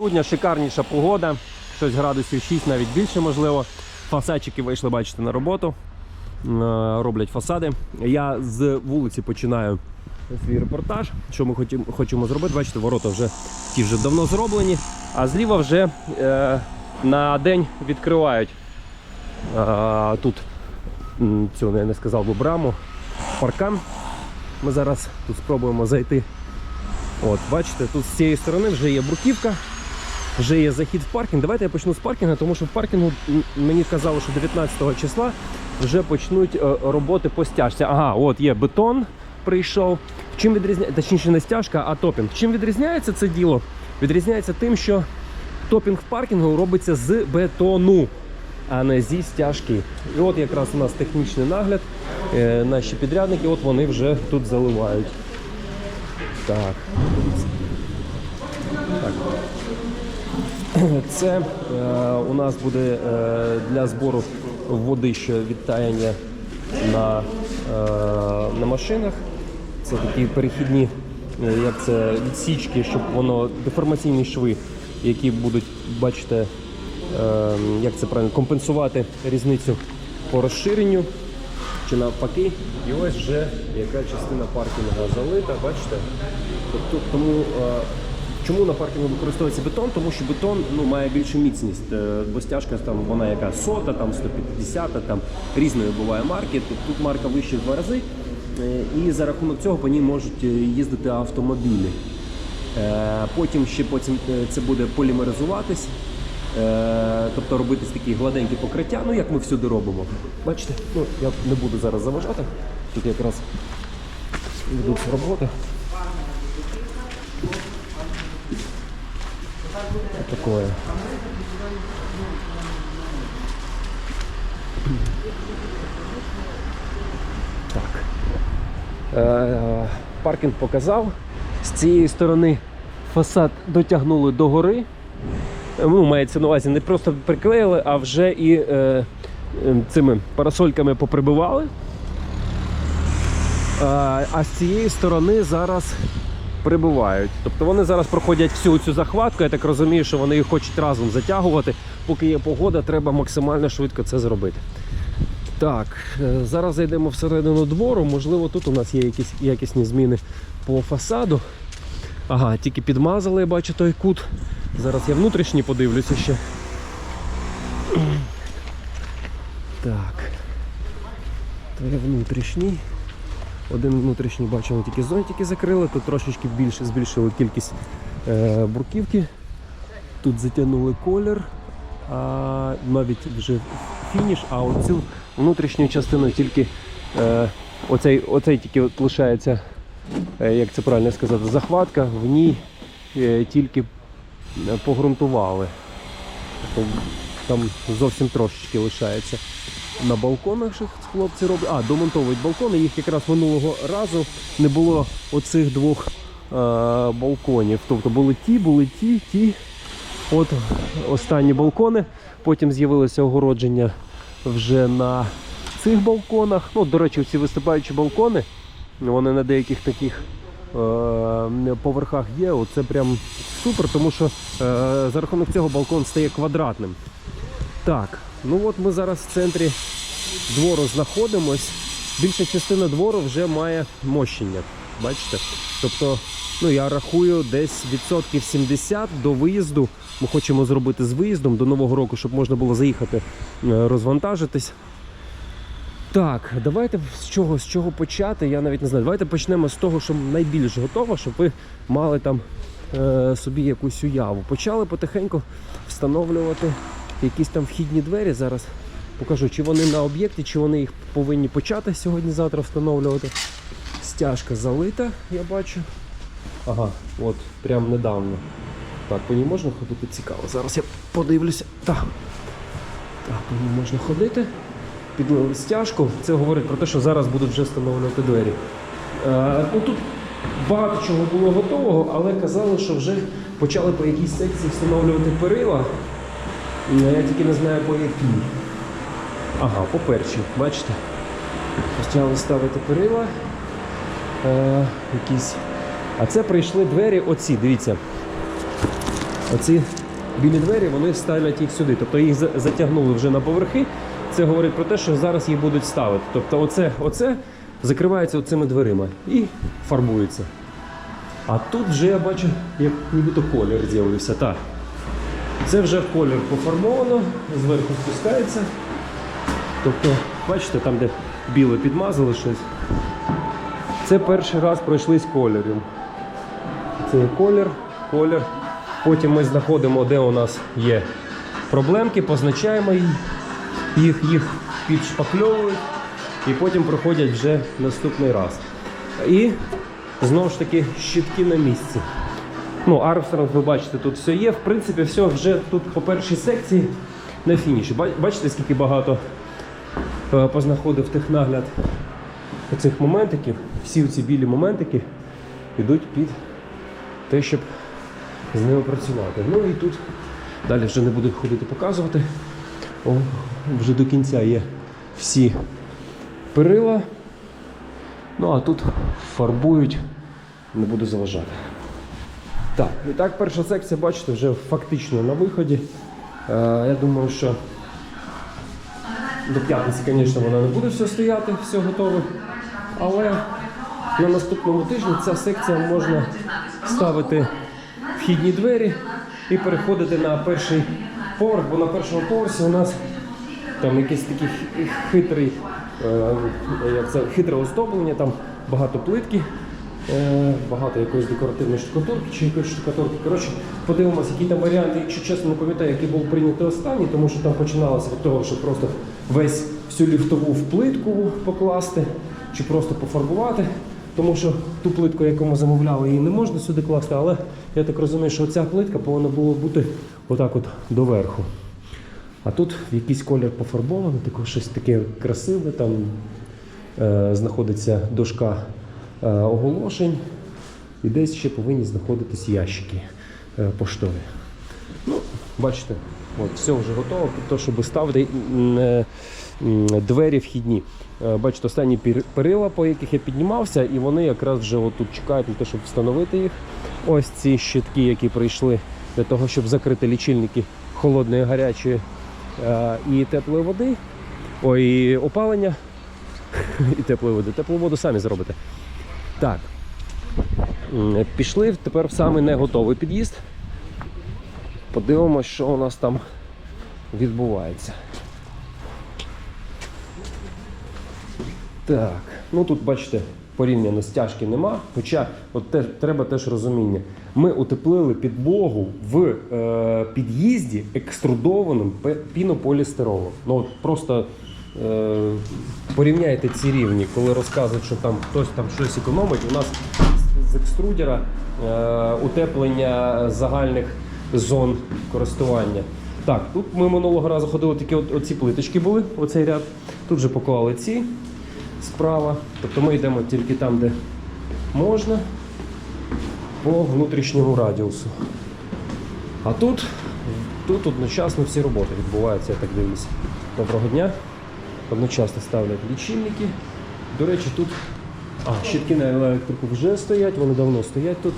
Грудня шикарніша погода, щось градусів 6, навіть більше можливо. Фасадчики вийшли, бачите, на роботу. Е, Роблять фасади. Я з вулиці починаю свій репортаж. Що ми хочемо зробити? Бачите, ворота вже ті вже давно зроблені, а зліва вже е, на день відкривають е, тут цю я не сказав би браму, паркан. Ми зараз тут спробуємо зайти. От, бачите, тут з цієї сторони вже є бруківка, вже є захід в паркінг. Давайте я почну з паркінга, тому що в паркінгу мені казали, що 19 числа вже почнуть е, роботи по стяжці. Ага, от є бетон прийшов. Чим відрізняється, точніше не стяжка, а топінг. Чим відрізняється це діло? Відрізняється тим, що топінг в паркінгу робиться з бетону, а не зі стяжки. І от якраз у нас технічний нагляд. Е, Наші підрядники, от вони вже тут заливають. Так. Це е, у нас буде е, для збору води, що від таяння на, е, на машинах. Це такі перехідні, як це, відсічки, щоб воно деформаційні шви, які будуть, бачите, як це правильно, компенсувати різницю по розширенню чи навпаки. І ось вже яка частина паркінгу залита, бачите? Тобто, тому чому на паркінгу використовується бетон? Тому що бетон ну, має більшу міцність, е, бо стяжка там вона яка сота, там 150, там різної буває марки. Тут, марка вища в два рази. Е, І за рахунок цього по ній можуть е, їздити автомобілі. Потім ще потім це буде полімеризуватись, тобто робитись такі гладенькі покриття, ну як ми всюди робимо. Бачите, ну я не буду зараз заважати. Тут якраз ведуться роботи. Такое. Так. Е, паркінг показав. З цієї сторони фасад дотягнули до гори. Е, Ну, мається на увазі, не просто приклеїли, а вже і е, е, цими парасольками поприбивали. А, а з цієї сторони зараз прибувають. Тобто вони зараз проходять всю цю захватку. Я так розумію, що вони їх хочуть разом затягувати. Поки є погода, треба максимально швидко це зробити. Так, е, зараз зайдемо всередину двору. Можливо, тут у нас є якісь якісні зміни по фасаду. Ага, тільки підмазали, я бачу той кут. Зараз я внутрішній подивлюся ще. Так. То є внутрішній. Один внутрішній бачимо, тільки зонтики закрили, тут трошечки більше збільшили кількість е, бурківки. Тут затягнули колір, а навіть вже фініш, а оцю внутрішню частину тільки е, оцей, оцей тільки от лишається, е, як це правильно сказати, захватка, в ній тільки погрунтували. Тобто Там зовсім трошечки лишається. На балконах що хлопці роблять. А, домонтовують балкони. Їх якраз минулого разу не було оцих двох е, балконів. Тобто були ті, були ті, ті. От останні балкони. Потім з'явилося огородження вже на цих балконах. Ну, до речі, ці виступаючі балкони, вони на деяких таких е, поверхах є. Оце прям супер, тому що е, за рахунок цього балкон стає квадратним. Так, ну от ми зараз в центрі двору знаходимось. Більша частина двору вже має мощення. Бачите? Тобто, ну я рахую десь відсотків 70 до виїзду. Ми хочемо зробити з виїздом до Нового року, щоб можна було заїхати, е, розвантажитись. Так, давайте з чого, з чого почати, я навіть не знаю. Давайте почнемо з того, що найбільш готово, щоб ви мали там е, собі якусь уяву. Почали потихеньку встановлювати якісь там вхідні двері. Зараз покажу, чи вони на об'єкті, чи вони їх повинні почати сьогодні-завтра встановлювати. Стяжка залита, я бачу. Ага, от, прям недавно. Так, по ній можна ходити цікаво. Зараз я подивлюся. Так, так по ній можна ходити. Підлили стяжку. Це говорить про те, що зараз будуть вже встановлювати двері. Е, ну, тут багато чого було готового, але казали, що вже почали по якійсь секції встановлювати перила. Е, Я тільки не знаю по якій. Ага, по першій, бачите? Почали ставити перила. Е, якісь. А це прийшли двері оці, дивіться. Оці білі двері вони ставлять їх сюди. Тобто їх затягнули вже на поверхи. Це говорить про те, що зараз їх будуть ставити. Тобто, оце, оце закривається оцими дверима і фарбується. А тут вже я бачу, як нібито колір з'явився. Так. Це вже в колір пофарбовано, зверху спускається. Тобто, бачите, там, де біле підмазали щось. Це перший раз пройшлись кольором. Це колір, колір. Потім ми знаходимо, де у нас є проблемки, позначаємо їх, їх, підшпакльовують і потім проходять вже наступний раз. І знову ж таки щитки на місці. Ну, Армстронг, ви бачите, тут все є. В принципі, все вже тут по першій секції на фініші. Бачите, скільки багато е, познаходив технагляд оцих моментиків. Всі ці білі моментики йдуть під те, щоб з ними працювати. Ну і тут далі вже не буду ходити показувати. О, вже до кінця є всі перила. Ну а тут фарбують, не буду заважати. Так, і так, перша секція, бачите, вже фактично на виході. Е, я думаю, що до п'ятниці, звісно, вона не буде все стояти, все готове. Але на наступному тижні ця секція можна ставити вхідні двері і переходити на перший поверх, бо на першому поверсі у нас там якийсь такий хитрий, е, як це, хитре оздоблення, там багато плитки, багато якоїсь декоративної штукатурки чи якоїсь штукатурки. Коротше, подивимося, які там варіанти, якщо чесно не пам'ятаю, який був прийнятий останній, тому що там починалося від того, що просто весь всю ліфтову в плитку покласти чи просто пофарбувати. Тому що ту плитку, яку ми замовляли, її не можна сюди класти, але я так розумію, що ця плитка повинна була бути отак от доверху. А тут якийсь колір пофарбовано, таке щось таке красиве, там е, знаходиться дошка е, оголошень, і десь ще повинні знаходитись ящики е, поштові. Ну, бачите, от, все вже готово те, щоб ставити е, двері вхідні. Е, Бачите, останні перила, по яких я піднімався, і вони якраз вже отут чекають на те, щоб встановити їх. Ось ці щитки, які прийшли для того, щоб закрити лічильники холодної, гарячої е, і теплої води. Ой, опалення і теплої води. Теплу воду самі зробите. Так. Пішли тепер в саме не готовий під'їзд. Подивимось, що у нас там відбувається. Так, ну тут бачите, порівняно стяжки нема. Хоча от те, треба теж розуміння. Ми утеплили підлогу в е, під'їзді екструдованим пінополістиролом. Ну от просто порівняйте ці рівні, коли розказують, що там хтось там щось економить. У нас з екструдера е, утеплення загальних зон користування. Так, тут ми минулого разу ходили, тільки оці плиточки були, оцей ряд. Тут же поклали ці справа. Тобто ми йдемо тільки там, де можна, по внутрішньому радіусу. А тут, тут одночасно всі роботи відбуваються, я так дивлюся. Доброго дня. Одночасно ставлять лічильники. До речі, тут а, щитки на електрику вже стоять, вони давно стоять тут.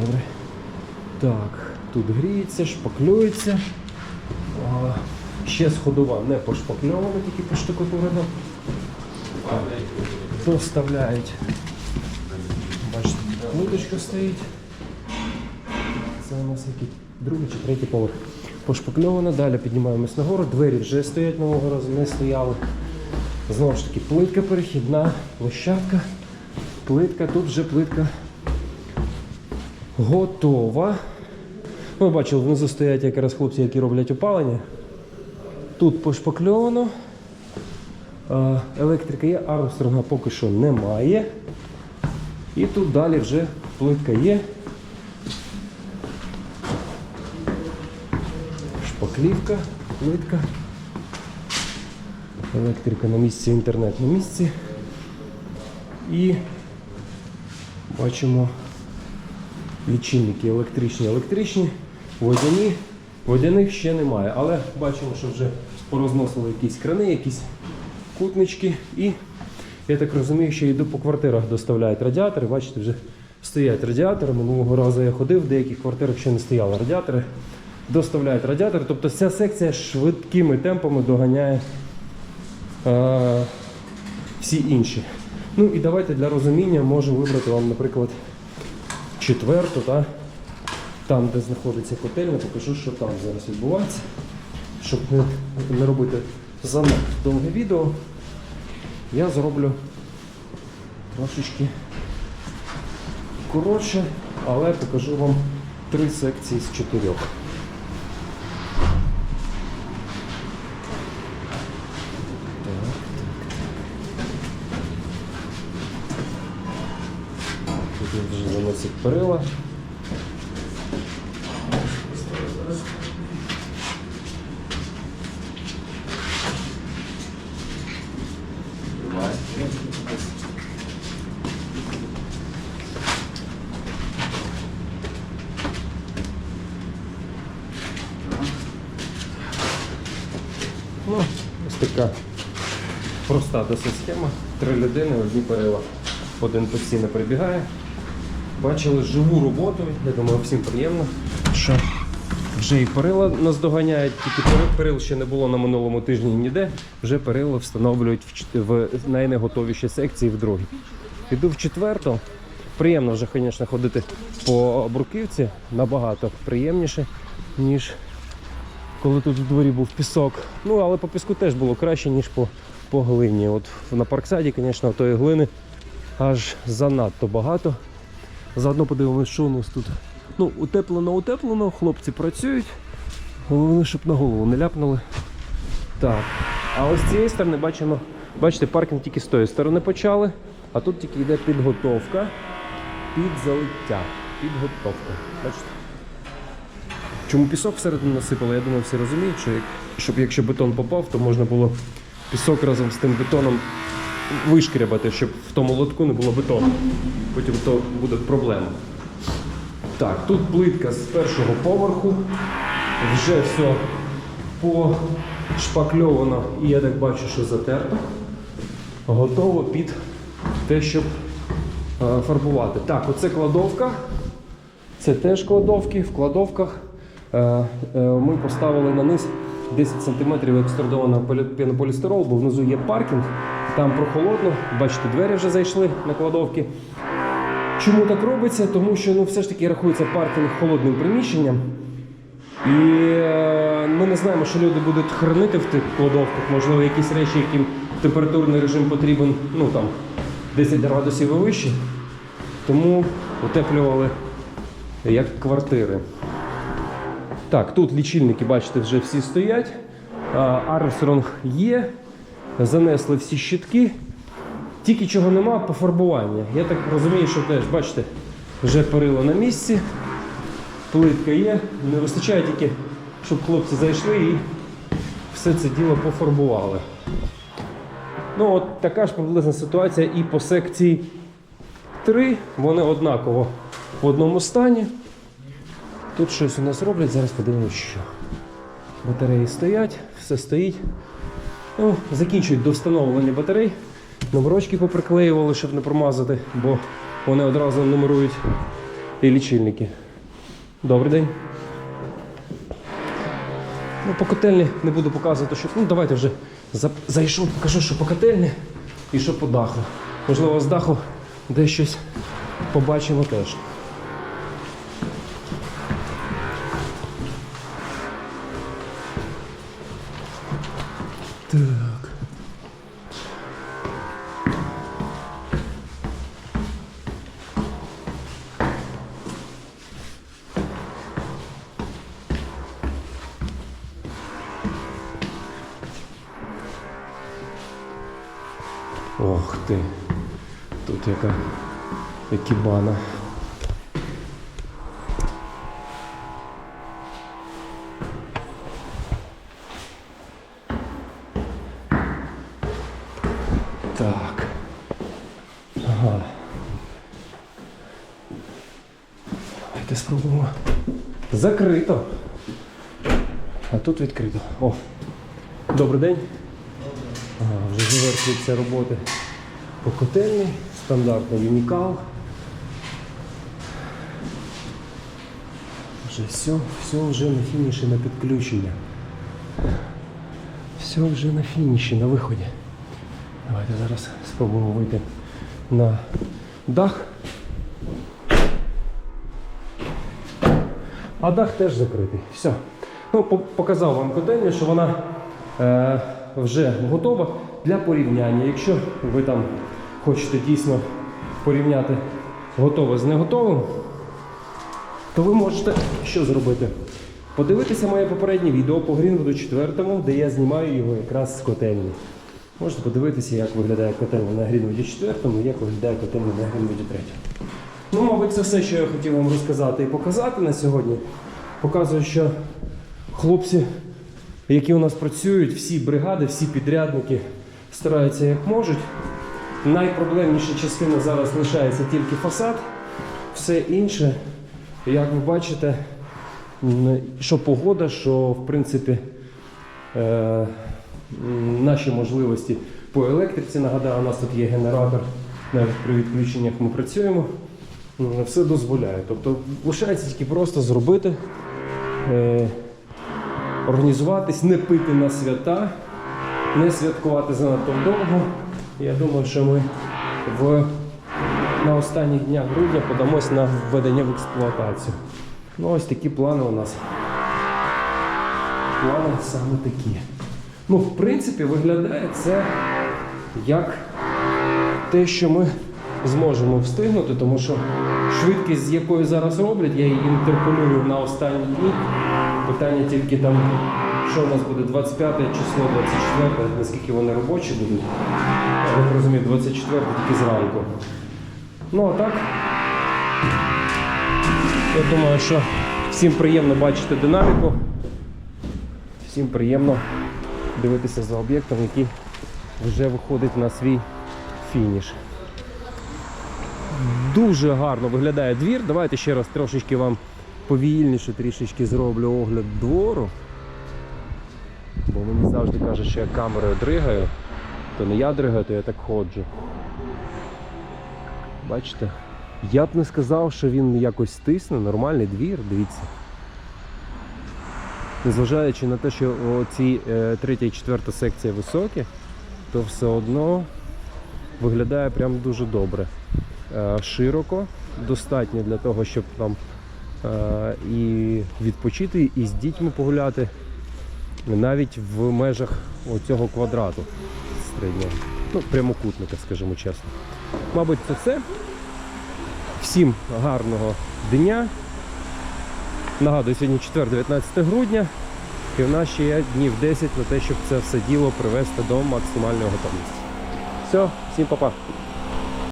Добре. Так, тут гріється, шпаклюється. А, ще сходова не пошпакльована, тільки поштукатурена. Так, Доставляють. Бачите, плиточка стоїть. Це у нас який другий чи третій поверх. Пошпакльована, далі піднімаємось нагору. Двері вже стоять нового разу, не стояли. Знову ж таки, плитка перехідна, площадка. Плитка, тут вже плитка готова. Ви бачили, внизу стоять якраз хлопці, які роблять опалення. Тут пошпакльовано. Електрика є, Армстронга поки що немає. І тут далі вже плитка є. Шпаклівка, плитка. Електрика на місці, інтернет на місці. І бачимо лічильники електричні, електричні, водяні. Водяних ще немає, але бачимо, що вже порозносили якісь крани, якісь кутнички. І я так розумію, що йду по квартирах доставляють радіатори. Бачите, вже стоять радіатори. Минулого разу я ходив, в деяких квартирах ще не стояли радіатори. Доставляють радіатори. Тобто ця секція швидкими темпами доганяє е, всі інші. Ну і давайте для розуміння можу вибрати вам, наприклад, четверту, та, там, де знаходиться котельня, покажу, що там зараз відбувається. Щоб не, не робити занадто довге відео, я зроблю трошечки коротше, але покажу вам три секції з чотирьох. Так, Тут він вже заносить перила. Ну, ось така проста досить схема. Три людини, одні перила. Один постійно прибігає. Бачили живу роботу, я думаю, всім приємно, що вже і перила нас доганяють, тільки перил- ще не було на минулому тижні ніде. Вже перила встановлюють в, в найнеготовіші секції в другій. Іду в четверту. Приємно вже, звісно, ходити по бруківці набагато приємніше, ніж коли тут в дворі був пісок. Ну, але по піску теж було краще, ніж по, по глині. От на парксаді, звісно, тої глини аж занадто багато. Заодно подивимось, що у нас тут. Ну, утеплено, утеплено, хлопці працюють. Головне, щоб на голову не ляпнули. Так. А ось з цієї сторони бачимо, бачите, паркінг тільки з тої сторони почали, а тут тільки йде підготовка під залиття. Підготовка. Бачите? Чому пісок всередину насипали, я думаю, всі розуміють, що як, щоб якщо бетон попав, то можна було пісок разом з тим бетоном вишкрябати, щоб в тому лотку не було бетону. Потім то буде проблема. Так, тут плитка з першого поверху. Вже все пошпакльовано і я так бачу, що затерто. Готово під те, щоб е, фарбувати. Так, оце кладовка. Це теж кладовки. В кладовках е, е, ми поставили на низ 10 см екструдованого полі- пінополістиролу, бо внизу є паркінг, там прохолодно. Бачите, двері вже зайшли на кладовки. Чому так робиться? Тому що ну, все ж таки рахується паркінг холодним приміщенням. І е, ми не знаємо, що люди будуть хранити в тих кладовках, можливо, якісь речі, яким температурний режим потрібен ну, там, 10 градусів і вище. Тому утеплювали як квартири. Так, тут лічильники, бачите, вже всі стоять. Армстронг є. Занесли всі щитки. Тільки чого нема пофарбування. Я так розумію, що теж, бачите, вже перила на місці. Плитка є. Не вистачає тільки, щоб хлопці зайшли і все це діло пофарбували. Ну, от така ж приблизна ситуація і по секції 3. Вони однаково в одному стані. Тут щось у нас роблять, зараз подивимось, що. Батареї стоять, все стоїть. Ну, закінчують до встановлення батарей. Номерочки поприклеювали, щоб не промазати, бо вони одразу нумерують і лічильники. Добрий день. Ну, по котельні не буду показувати, що. Ну, давайте вже за- зайшов, покажу, що по котельні і що по даху. Можливо, з даху десь щось побачимо теж. Ох ти. Тут яка екібана. Так. Ага. Давайте спробуємо. Закрито. А тут відкрито. О. Добрий день. Завершуються роботи по котельні. Стандартний унікал. Вже все, все вже на фініші на підключення. Все вже на фініші, на виході. Давайте зараз спробуємо вийти на дах. А дах теж закритий. Все. Ну, показав вам котельню, що вона е, вже готова для порівняння. Якщо ви там хочете дійсно порівняти готове з неготовим, то ви можете що зробити? Подивитися моє попереднє відео по Грінвуду 4, де я знімаю його якраз з котельні. Можете подивитися, як виглядає котельня на Грінвуді 4 і як виглядає котельня на Грінвуді 3. Ну, мабуть, це все, що я хотів вам розказати і показати на сьогодні. Показую, що хлопці, які у нас працюють, всі бригади, всі підрядники стараються як можуть. Найпроблемніша частина зараз лишається тільки фасад. Все інше, як ви бачите, що погода, що в принципі е, наші можливості по електриці. Нагадаю, у нас тут є генератор, навіть при відключеннях ми працюємо. Все дозволяє. Тобто лишається тільки просто зробити, е, організуватись, не пити на свята, не святкувати занадто довго. Я думаю, що ми в, на останніх днях грудня подамось на введення в експлуатацію. Ну, ось такі плани у нас. Плани саме такі. Ну, в принципі, виглядає це як те, що ми зможемо встигнути, тому що швидкість, з якою зараз роблять, я її інтерполюю на останні дні. Питання тільки там, що у нас буде 25 число, 24, наскільки вони робочі будуть. Я розумію, 24 тільки зранку. Ну а так, я думаю, що всім приємно бачити динаміку. Всім приємно дивитися за об'єктом, який вже виходить на свій фініш. Дуже гарно виглядає двір. Давайте ще раз трошечки вам повільніше трішечки зроблю огляд двору. Бо мені завжди кажуть, що я камерою дригаю, то не я дригаю, то я так ходжу. Бачите? Я б не сказав, що він якось тисне, нормальний двір, дивіться. Незважаючи на те, що ці е, третя і четверта секція високі, то все одно виглядає прям дуже добре. Е, широко, достатньо для того, щоб там е, і відпочити, і з дітьми погуляти, навіть в межах цього квадрату середнього. Ну, прямокутника, скажімо чесно. Мабуть, це все. Всім гарного дня. Нагадую, сьогодні 4, 19 грудня. І в нас ще є днів 10 на те, щоб це все діло привести до максимальної готовності. Все, всім па-па.